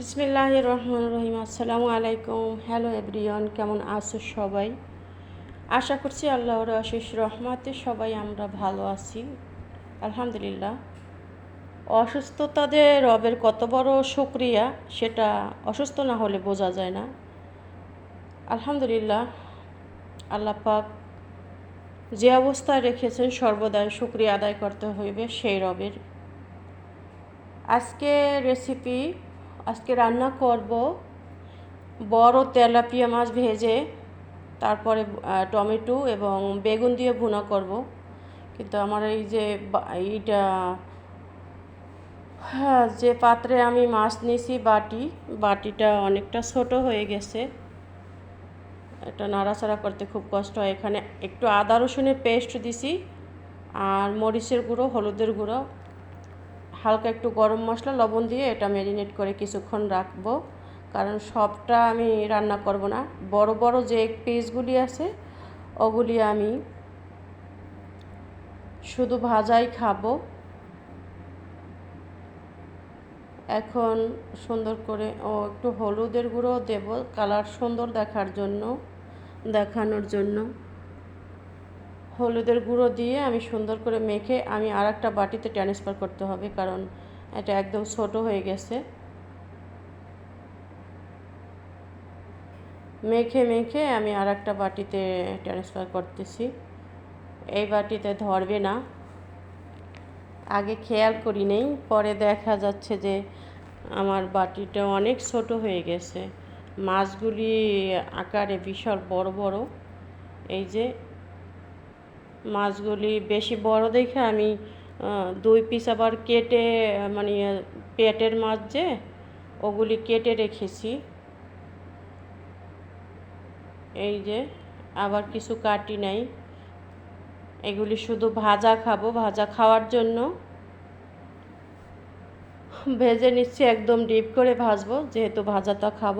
বিসমিল্লাহ রহমান রহিম আসসালামু আলাইকুম। হ্যালো এভরিওয়ান কেমন আছো সবাই? আশা করছি আল্লাহর আশিস রহমাতে সবাই আমরা ভালো আছি। আলহামদুলিল্লাহ। অসুস্থতাদের রবের কত বড় শুক্রিয়া, সেটা অসুস্থ না হলে বোঝা যায় না। আলহামদুলিল্লাহ, আল্লাহ পাক যে অবস্থায় রেখেছেন সর্বদাই শুক্রিয়া আদায় করতে হইবে সেই রবের। আজকে রেসিপি আজকে রান্না করব বড় তেলাপিয়া মাছ ভেজে, তারপরে টমেটো এবং বেগুন দিয়ে ভুনা করব। কিন্তু আমার এই যে এইটা হ্যাঁ যে পাত্রে আমি মাছ নিয়েছি বাটি, বাটিটা অনেকটা ছোট হয়ে গেছে। এটা নাড়াচাড়া করতে খুব কষ্ট হয়। এখানে একটু আদা রসুনের পেস্ট দিছি, আর মরিচের গুঁড়ো, হলুদের গুঁড়ো। হালকা একটু গরম মশলা, লবণ দিয়ে এটা ম্যারিনেট করে কিছুক্ষণ রাখব। কারণ সবটা আমি রান্না করব না। বড় বড় যে পিসগুলি আছে, ওগুলি আমি শুধু ভাজাই খাব। এখন সুন্দর করে ও একটু হলুদের গুঁড়ো দেব, কালার সুন্দর দেখার জন্য, দেখানোর জন্য। হলুদের গুঁড়ো দিয়ে আমি সুন্দর করে মেখে আমি আর একটা বাটিতে ট্রান্সফার করতে হবে, কারণ এটা একদম ছোট হয়ে গেছে। মেখে মেখে আমি আর একটা বাটিতে ট্রান্সফার করতেছি। এই বাটিতে ধরবে না। আগে খেয়াল করি নেই, পরে দেখা যাচ্ছে যে আমার বাটিটা অনেক ছোট হয়ে গেছে। মাছগুলি আকারে বিশাল বড় বড়। এই যে মাছগুলি বেশি বড় দেখে আমি দুই পিস আবার কেটে মানে পেটের মাছ যে, ওগুলি কেটে রেখেছি। এই যে, আবার কিছু কাটি নাই। এগুলি শুধু ভাজা খাব, ভাজা খাওয়ার জন্য। ভেজে নিচ্ছি, একদম ডিপ করে ভাজবো, যেহেতু ভাজাটা খাব।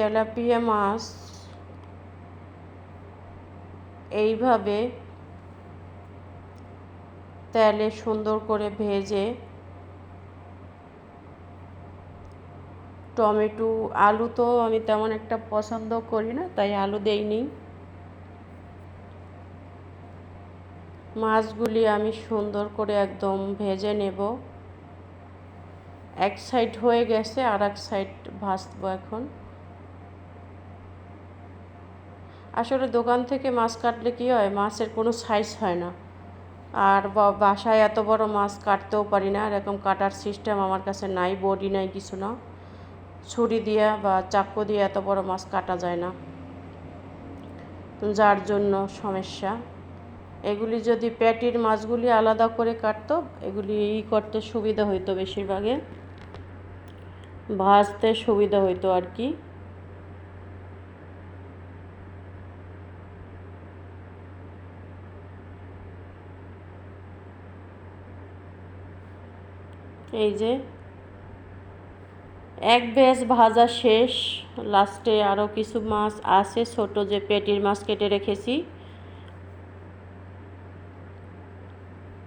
তেলাপিয়া মাছ এইভাবে তেলে সুন্দর করে ভেজে টমেটো, আলু তো আমি তেমন একটা পছন্দ করি না, তাই আলু দেইনি। মাছগুলি আমি সুন্দর করে একদম ভেজে নেব। এক সাইড হয়ে গেছে আর এক সাইড ভাজবো এখন। আসলে দোকান থেকে মাছ কাটলে কি হয়? মাছের কোনো সাইজ হয় না। আর বাসায় এত বড় মাছ কাটতেও পারি না। এরকম কাটার সিস্টেম আমার কাছে নাই বডি নাই, কিছু না। ছুরি দিয়ে বা চাকু দিয়ে এত বড় মাছ কাটা যায় না। যার জন্য সমস্যা। এগুলি যদি প্যাটির মাছগুলি আলাদা করে কাটতো, এগুলি ই করতে সুবিধা হইতো বেশিরভাগে। ভাজতে সুবিধা হইতো আর কি। এই যে, এক ভেজ ভাজা শেষ, লাস্টে আরও কিছু মাছ আছে, ছোট যে পেটির মাছ কেটে রেখেছি।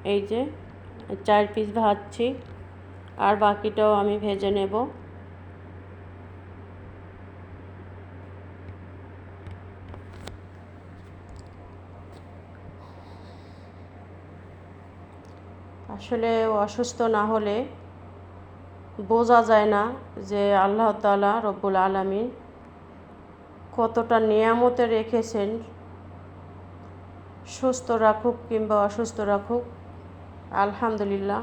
এই যে, চার পিস ভাজছি, আর বাকিটাও আমি ভেজে নেব। আসলে অসুস্থ না হলে বোঝা যায় না যে আল্লাহ তাআলা রব্বুল আলামিন কতটা নিয়ামতে রেখেছেন। সুস্থ রাখুক কিংবা অসুস্থ রাখুক, আলহামদুলিল্লাহ,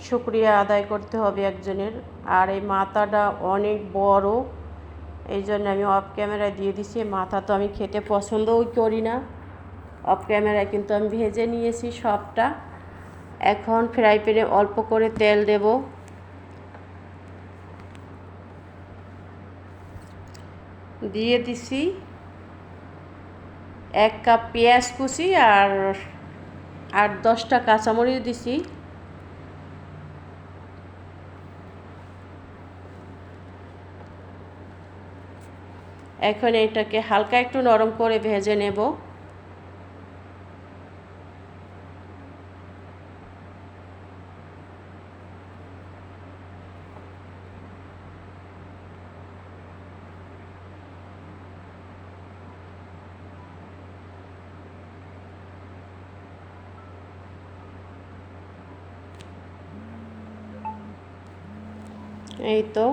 শুক্রিয়া আদায় করতে হবে একজনের। আর এই মাথাটা অনেক বড়, এই জন্য আমি অফ ক্যামেরায় দিয়ে দিছি। মাথা তো আমি খেতে পছন্দও করি না। অফ ক্যামেরায় কিন্তু আমি ভেজে নিয়েছি সবটা। এখন ফ্রাই প্যানে অল্প করে তেল দেব। দিয়ে দিছি এক কাপ পেঁয়াজ কুচি আর আর দশটা কাঁচামরিচ দিছি। এখন এটাকে হালকা একটু নরম করে ভেজে নেব। এই তো।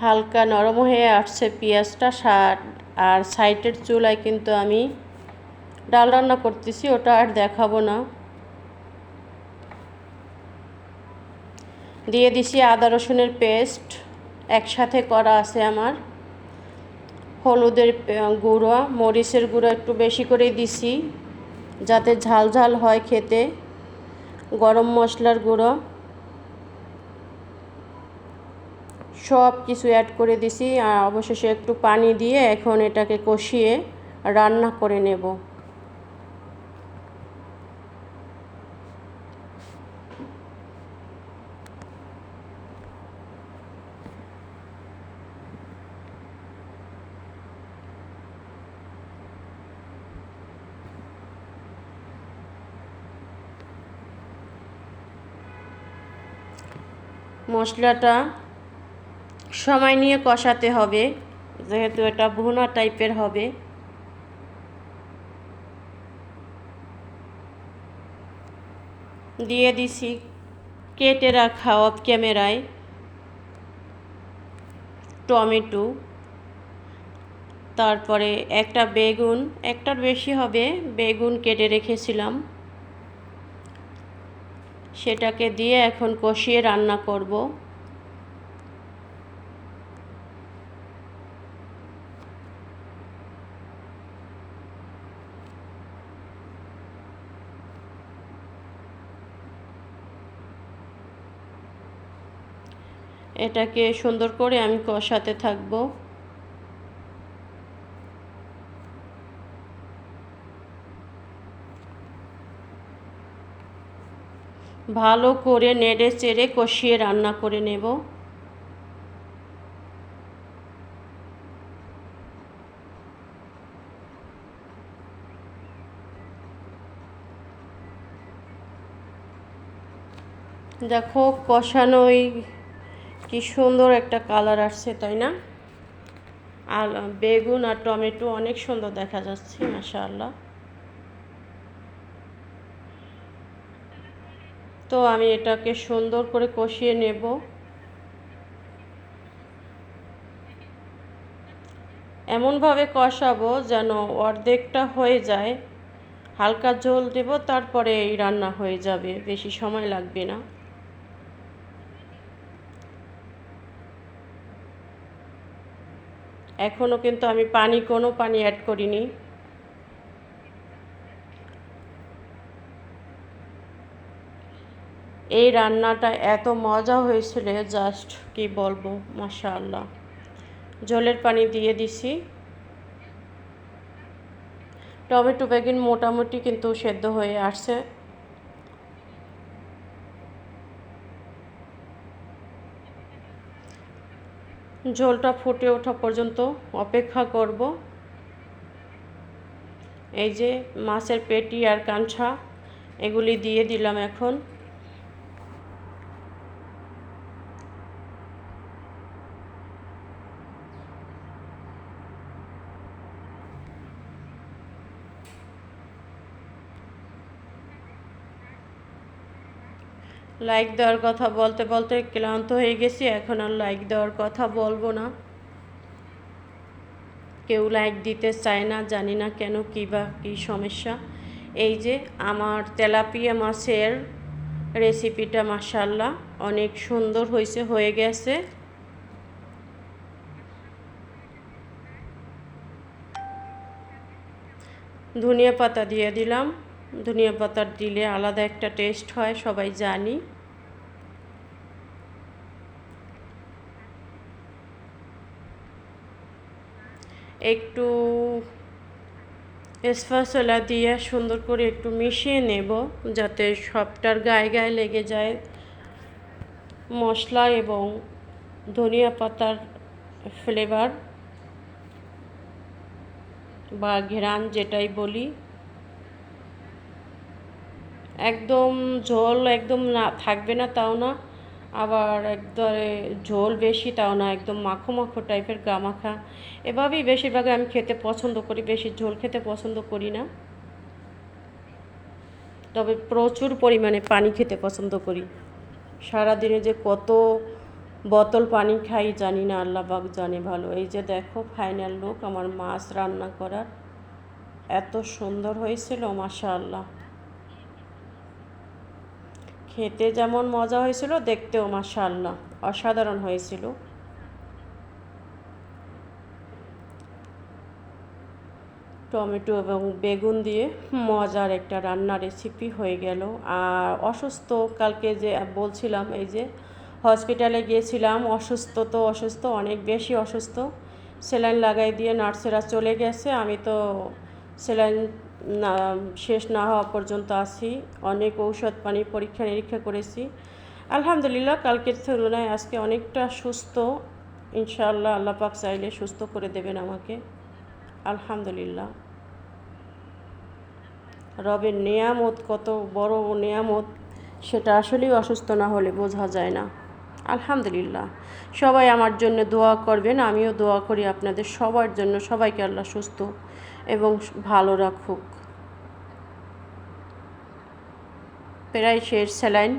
হালকা নরম হয়ে আসছে পেঁয়াজটা আর সাইডের চুলায় কিন্তু আমি ডাল রান্না করতেছি, ওটা আর দেখাবো না। দিয়ে দিছি আদা রসুনের পেস্ট, একসাথে করা আছে আমার। হলুদের গুঁড়ো, মরিচের গুঁড়ো একটু বেশি করেই দিছি, যাতে ঝাল ঝাল হয় খেতে। গরম মশলার গুঁড়ো। সব কিছু অ্যাড করে দিছি, আর অবশেষে একটু পানি দিয়ে এখন এটাকে কষিয়ে রান্না করে নেব। মশলাটা সময় নিয়ে কষাতে হবে, যেহেতু এটা ভুনা টাইপের হবে। দিয়ে দিছি, কেটে রাখা অফ ক্যামেরায় টমেটো, তারপরে একটা বেগুন, একটার বেশি হবে, বেগুন কেটে রেখেছিলাম। সেটাকে দিয়ে এখন কষিয়ে রান্না করব। এটাকে সুন্দর করে আমি কষাতে থাকব। ভালো করে নেড়ে চেড়ে কষিয়ে রান্না করে নেব। দেখো, কষানোই কি সুন্দর একটা কালার আসছে, তাই না? আর বেগুন আর টমেটো অনেক সুন্দর দেখা যাচ্ছে, মাশাআল্লাহ। তো আমি এটাকে সুন্দর করে কষিয়ে নেব। এমনভাবে কষাবো যেন অর্ধেকটা হয়ে যায়। হালকা ঝোল দেব, তারপরে এই রান্না হয়ে যাবে, বেশি সময় লাগবে না। এখনও কিন্তু আমি পানি, কোনো পানি অ্যাড করিনি। এই রান্নাটা এত মজা হয়েছিল জাস্ট কি বলব, মাশাআল্লাহ। জলের পানি দিয়ে দিছি। টমেটো, বেগুন মোটামুটি কিন্তু সেদ্ধ হয়ে আসছে। ঝোলটা ফুটে ওঠা পর্যন্ত অপেক্ষা করব। এই যে মাছের পেটি আর কাঁচা, এগুলি দিয়ে দিলাম এখন। লাইক দেওয়ার কথা বলতে বলতে ক্লান্ত হয়ে গেছি, এখন আর লাইক দেওয়ার কথা বলব না। কেউ লাইক দিতে চায় না, জানি না কেন কী বা কী সমস্যা। এই যে আমার তেলাপিয়া মাছের রেসিপিটা মাসাল্লাহ অনেক সুন্দর হয়েছে, হয়ে গেছে। ধনিয়া পাতা দিয়ে দিলাম। ধনিয়া পাতা দিলে আলাদা একটা টেস্ট হয়, সবাই জানি। একটু স্পাসলা দিয়ে সুন্দর করে একটু মিশিয়ে নেব, যাতে সবটার গায়ে গায়ে লেগে যায়। মশলা এবং ধনিয়া পাতার ফ্লেভার বা ঘেরান যেটাই বলি। একদম ঝোল একদম না, থাকবে না তাও না। আবার একদরে ঝোল বেশি তাও না, একদম মাখো মাখো টাইপের গামাখা এভাবেই বেশিরভাগ আমি খেতে পছন্দ করি, বেশি ঝোল খেতে পছন্দ করি না। তবে প্রচুর পরিমাণে পানি খেতে পছন্দ করি। সারাদিনে যে কত বোতল পানি খাই জানি না আল্লাহ পাক জানে ভালো। এই যে দেখো ফাইনাল লুক আমার মাছ রান্না করার। এত সুন্দর হয়েছিল, মাশাআল্লাহ। খেতে যেমন মজা হয়েছিল, দেখতেও মাশাআল্লাহ, অসাধারণ হয়েছিল। টমেটো এবং বেগুন দিয়ে মজার একটা রান্নার রেসিপি হয়ে গেল। আর অসুস্থ, কালকে যে বলছিলাম, এই যে হসপিটালে গিয়েছিলাম, অসুস্থ তো অসুস্থ, অনেক বেশি অসুস্থ। সেলাইন লাগাই দিয়ে নার্সেরা চলে গেছে, আমি তো সেলাইন না, শেষ না হওয়া পর্যন্ত আছি। অনেক ঔষধ পানি পরীক্ষা নিরীক্ষা করেছি। আলহামদুলিল্লাহ, কালকের তুলনায় আজকে অনেকটা সুস্থ। ইনশাআল্লাহ আল্লাহ পাক চাইলে সুস্থ করে দেবেন আমাকে। আলহামদুলিল্লাহ। রবের নেয়ামত, কত বড় নেয়ামত, সেটা আসলেই অসুস্থ না হলে বোঝা যায় না। আলহামদুলিল্লাহ। সবাই আমার জন্য দোয়া করবেন, আমিও দোয়া করি আপনাদের সবার জন্য। সবাইকে আল্লাহ সুস্থ এবং ভালো রাখুক। প্রায় শেষ স্যালাইন।